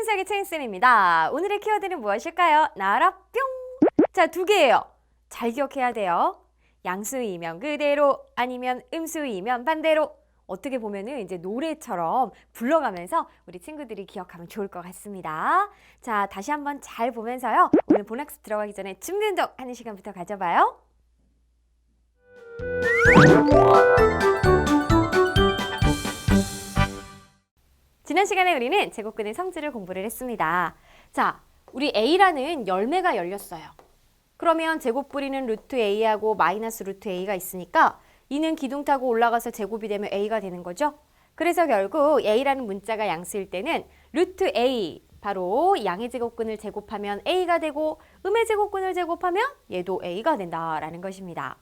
순수하게 체인쌤입니다. 오늘의 키워드는 무엇일까요? 나라 뿅! 자, 두 개예요. 잘 기억해야 돼요. 양수이면 그대로 아니면 음수이면 반대로 어떻게 보면은 이제 노래처럼 불러가면서 우리 친구들이 기억하면 좋을 것 같습니다. 자, 다시 한번 잘 보면서요. 오늘 본학습 들어가기 전에 준비 운동 하는 시간부터 가져봐요. 지난 시간에 우리는 제곱근의 성질을 공부를 했습니다. 자, 우리 A라는 열매가 열렸어요. 그러면 제곱 뿌리는 루트 A하고 마이너스 루트 A가 있으니까 이는 기둥 타고 올라가서 제곱이 되면 A가 되는 거죠. 그래서 결국 A라는 문자가 양수일 때는 루트 A 바로 양의 제곱근을 제곱하면 A가 되고 음의 제곱근을 제곱하면 얘도 A가 된다라는 것입니다.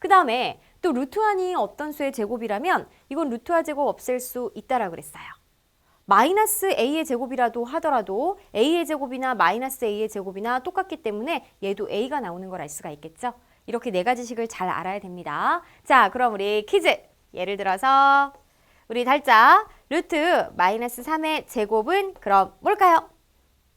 그 다음에 또 루트한이 어떤 수의 제곱이라면 이건 루트화 제곱 없앨 수 있다라고 그랬어요. 마이너스 a의 제곱이라도 하더라도 a의 제곱이나 마이너스 a의 제곱이나 똑같기 때문에 얘도 a가 나오는 걸 알 수가 있겠죠. 이렇게 네 가지식을 잘 알아야 됩니다. 자, 그럼 우리 퀴즈. 예를 들어서 우리 달자 루트 마이너스 3의 제곱은 그럼 뭘까요?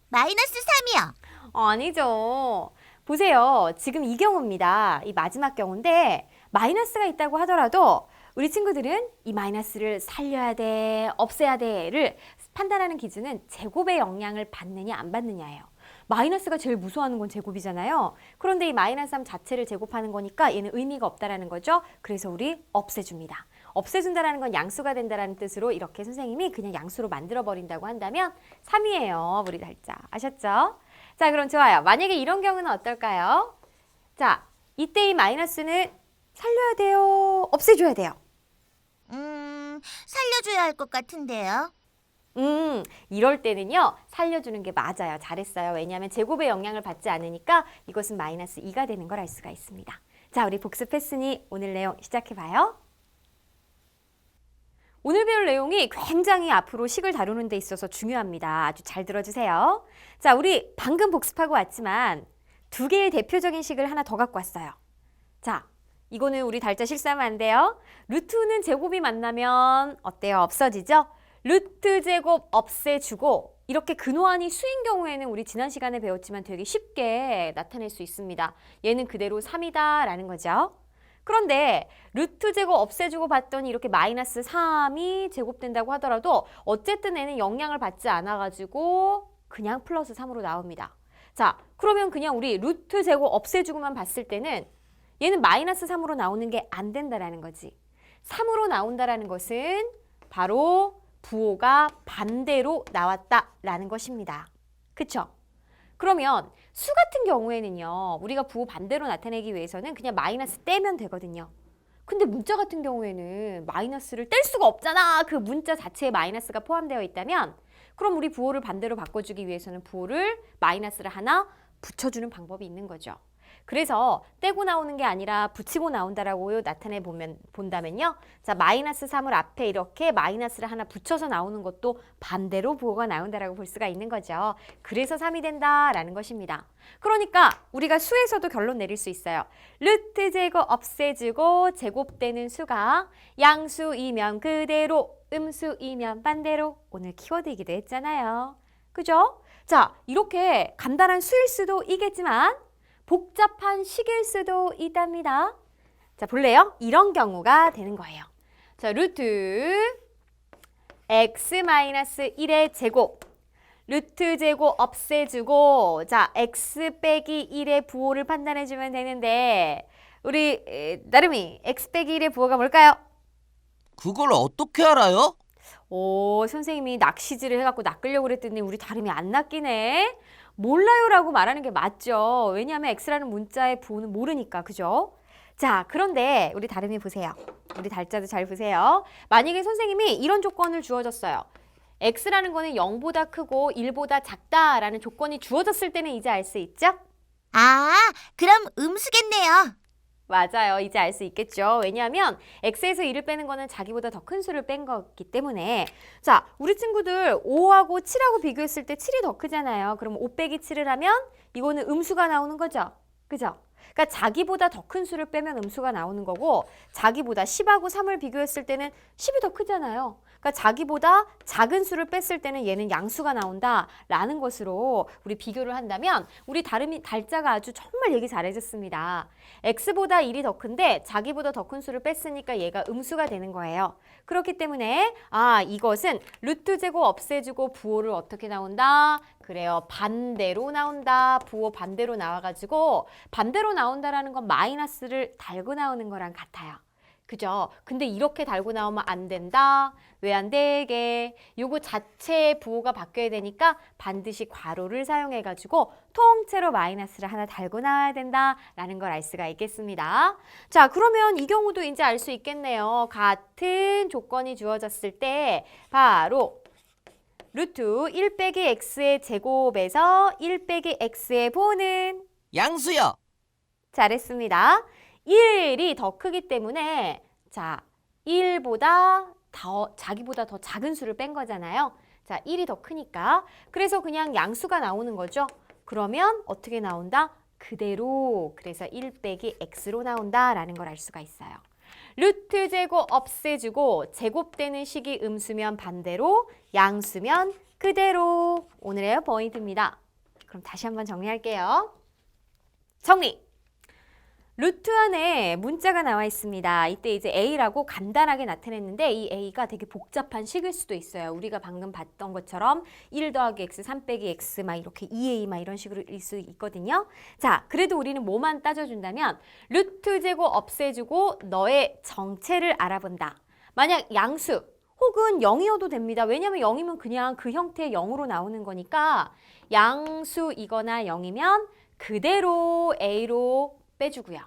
마이너스 3이요. 아니죠. 보세요. 지금 이 경우입니다. 이 마지막 경우인데 마이너스가 있다고 하더라도 우리 친구들은 이 마이너스를 살려야 돼, 없애야 돼를 판단하는 기준은 제곱의 영향을 받느냐 안 받느냐예요. 마이너스가 제일 무서워하는 건 제곱이잖아요. 그런데 이 마이너스 3 자체를 제곱하는 거니까 얘는 의미가 없다라는 거죠. 그래서 우리 없애줍니다. 없애준다라는 건 양수가 된다라는 뜻으로 이렇게 선생님이 그냥 양수로 만들어 버린다고 한다면 3이에요. 우리 달자. 아셨죠? 자, 그럼 좋아요. 만약에 이런 경우는 어떨까요? 자, 이때 이 마이너스는 살려야 돼요? 없애줘야 돼요? 음, 살려줘야 할 것 같은데요. 음, 이럴 때는요, 살려주는 게 맞아요. 잘했어요. 왜냐하면 제곱의 영향을 받지 않으니까 이것은 마이너스 2가 되는 걸 알 수가 있습니다. 자, 우리 복습했으니 오늘 내용 시작해봐요. 오늘 배울 내용이 굉장히 앞으로 식을 다루는 데 있어서 중요합니다. 아주 잘 들어주세요. 자, 우리 방금 복습하고 왔지만 두 개의 대표적인 식을 하나 더 갖고 왔어요. 자, 이거는 우리 달자 돼요. 루트는 제곱이 만나면 어때요? 없어지죠? 루트 제곱 없애주고 이렇게 근호한이 수인 경우에는 우리 지난 시간에 배웠지만 되게 쉽게 나타낼 수 있습니다. 얘는 그대로 3이다 라는 거죠. 그런데 루트 제곱 없애주고 봤더니 이렇게 마이너스 3이 제곱된다고 하더라도 어쨌든 얘는 영향을 받지 않아가지고 그냥 플러스 3으로 나옵니다. 자, 그러면 그냥 우리 루트 제곱 없애주고만 봤을 때는 얘는 마이너스 3으로 나오는 게 안 된다라는 거지. 3으로 나온다라는 것은 바로 부호가 반대로 나왔다라는 것입니다. 그쵸? 그러면 수 같은 경우에는요. 우리가 부호 반대로 나타내기 위해서는 그냥 마이너스 떼면 되거든요. 근데 문자 같은 경우에는 마이너스를 뗄 수가 없잖아. 그 문자 자체에 마이너스가 포함되어 있다면 그럼 우리 부호를 반대로 바꿔주기 위해서는 부호를 마이너스를 하나 붙여주는 방법이 있는 거죠. 그래서 떼고 나오는 게 아니라 붙이고 나온다라고 나타내 보면 본다면요. 자, 마이너스 3을 앞에 이렇게 마이너스를 하나 붙여서 나오는 것도 반대로 부호가 나온다라고 볼 수가 있는 거죠. 그래서 3이 된다라는 것입니다. 그러니까 우리가 수에서도 결론 내릴 수 있어요. 루트 제곱 없애주고 제곱되는 수가 양수이면 그대로 음수이면 반대로 오늘 키워드이기도 했잖아요. 그죠? 자, 이렇게 간단한 수일 수도 있겠지만 복잡한 식일 수도 있답니다. 자, 볼래요? 이런 경우가 되는 거예요. 자, 루트 x-1의 제곱 루트 제곱 없애주고 자, x 빼기 1의 부호를 판단해 주면 되는데 우리 에, 나름이 x 빼기 1의 부호가 뭘까요? 그걸 어떻게 알아요? 오, 선생님이 낚시질을 해갖고 낚으려고 그랬더니 우리 다름이 안 낚이네. 몰라요라고 말하는 게 맞죠. 왜냐하면 x라는 문자의 부호는 모르니까, 그죠? 자, 그런데 우리 다름이 보세요. 우리 달자도 잘 보세요. 만약에 선생님이 이런 조건을 주어졌어요. x라는 거는 0보다 크고 1보다 작다라는 조건이 주어졌을 때는 이제 알 수 있죠? 아, 그럼 음수겠네요. 맞아요. 이제 알 수 있겠죠. 왜냐하면 x에서 1을 빼는 거는 자기보다 더 큰 수를 뺀 거기 때문에 자, 우리 친구들 5하고 7하고 비교했을 때 7이 더 크잖아요. 그럼 5 빼기 7을 하면 이거는 음수가 나오는 거죠. 그죠? 그러니까 자기보다 더 큰 수를 빼면 음수가 나오는 거고 자기보다 10하고 3을 비교했을 때는 10이 더 크잖아요. 그러니까 자기보다 작은 수를 뺐을 때는 얘는 양수가 나온다라는 것으로 우리 비교를 한다면 우리 다름이 달자가 아주 정말 얘기 잘해줬습니다. x보다 1이 더 큰데 자기보다 더 큰 수를 뺐으니까 얘가 음수가 되는 거예요. 그렇기 때문에 아 이것은 루트 제곱 없애주고 부호를 어떻게 나온다? 그래요. 반대로 나온다. 부호 반대로 나와가지고 반대로 나온다라는 건 마이너스를 달고 나오는 거랑 같아요. 그죠? 근데 이렇게 달고 나오면 안 된다. 왜 안 되게? 요거 자체의 부호가 바뀌어야 되니까 반드시 괄호를 사용해 가지고 통째로 마이너스를 하나 달고 나와야 된다라는 걸 알 수가 있겠습니다. 자, 그러면 이 경우도 이제 알 수 있겠네요. 같은 조건이 주어졌을 때 바로 루트 1 빼기 x의 제곱에서 1 빼기 x의 보는 양수요. 잘했습니다. 1이 더 크기 때문에 자, 1보다 더 자기보다 더 작은 수를 뺀 거잖아요. 자, 1이 더 크니까. 그래서 그냥 양수가 나오는 거죠. 그러면 어떻게 나온다? 그대로 그래서 1 빼기 x로 나온다라는 걸 알 수가 있어요. 루트 제곱 없애주고 제곱되는 식이 음수면 반대로 양수면 그대로 오늘의 포인트입니다. 그럼 다시 한번 정리할게요. 정리! 루트 안에 문자가 나와 있습니다. 이때 이제 A라고 간단하게 나타냈는데 이 A가 되게 복잡한 식일 수도 있어요. 우리가 방금 봤던 것처럼 1 더하기 X, 3 빼기 X 막 이렇게 2A 막 이런 식으로 일 수 있거든요. 자, 그래도 우리는 뭐만 따져준다면 루트 제곱 없애주고 너의 정체를 알아본다. 만약 양수 혹은 0이어도 됩니다. 왜냐하면 0이면 그냥 그 형태의 0으로 나오는 거니까 양수이거나 0이면 그대로 A로 빼주고요.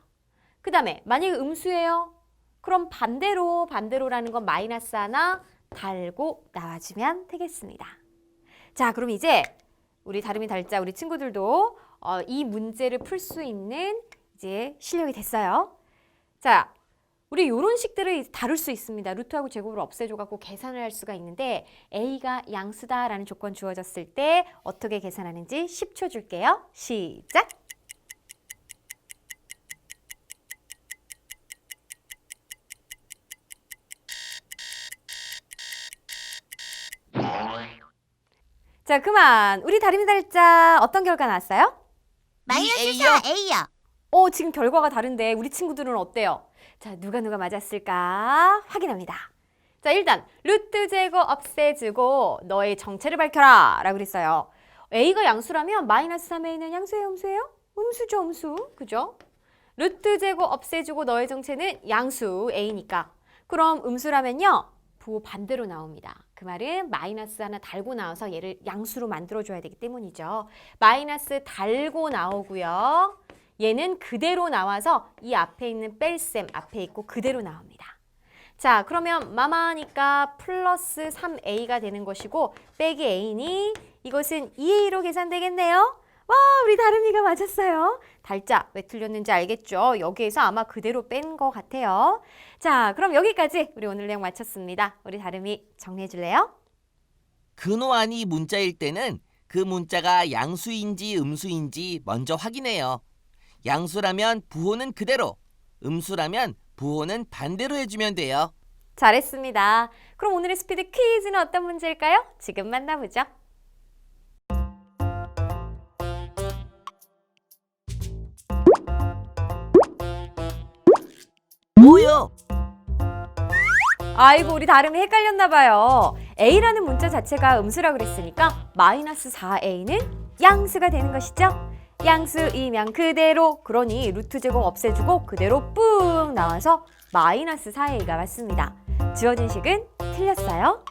그 다음에 만약에 음수예요. 그럼 반대로 반대로라는 건 마이너스 하나 달고 나와주면 되겠습니다. 자 그럼 이제 우리 다름이 달자 우리 친구들도 어, 이 문제를 풀 수 있는 이제 실력이 됐어요. 자 우리 이런 식들을 다룰 수 있습니다. 루트하고 제곱을 없애줘갖고 계산을 할 수가 있는데 A가 양수다라는 조건 주어졌을 때 어떻게 계산하는지 10초 줄게요. 시작! 자 그만 우리 다림이 달자 어떤 결과 나왔어요? 마이너스 A요? 4A요. 어 지금 결과가 다른데 우리 친구들은 어때요? 자 누가 누가 맞았을까 확인합니다. 자 일단 루트 제곱 없애주고 너의 정체를 밝혀라 라고 그랬어요. A가 양수라면 마이너스 3A는 양수예요 음수예요? 음수죠 음수 그죠? 루트 제곱 없애주고 너의 정체는 양수 A니까 그럼 음수라면요 부호 반대로 나옵니다. 그 말은 마이너스 하나 달고 나와서 얘를 양수로 만들어줘야 되기 때문이죠. 마이너스 달고 나오고요. 얘는 그대로 나와서 이 앞에 있는 뺄셈 앞에 있고 그대로 나옵니다. 자 그러면 마마니까 플러스 3a가 되는 것이고 빼기 a니 이것은 2a로 계산되겠네요. 와 우리 다름이가 맞았어요. 달자 왜 틀렸는지 알겠죠? 여기에서 아마 그대로 뺀 것 같아요. 자 그럼 여기까지 우리 오늘 내용 마쳤습니다. 우리 다름이 정리해 줄래요? 근호안이 문자일 때는 그 문자가 양수인지 음수인지 먼저 확인해요. 양수라면 부호는 그대로, 음수라면 부호는 반대로 해주면 돼요. 잘했습니다. 그럼 오늘의 스피드 퀴즈는 어떤 문제일까요? 지금 만나보죠. 뭐요? 아이고 우리 다름이 헷갈렸나 봐요. A라는 문자 자체가 음수라 그랬으니까 마이너스 4A는 양수가 되는 것이죠. 양수 이면 그대로 그러니 루트 제곱 없애주고 그대로 뿡 나와서 마이너스 4A가 맞습니다. 주어진 식은 틀렸어요.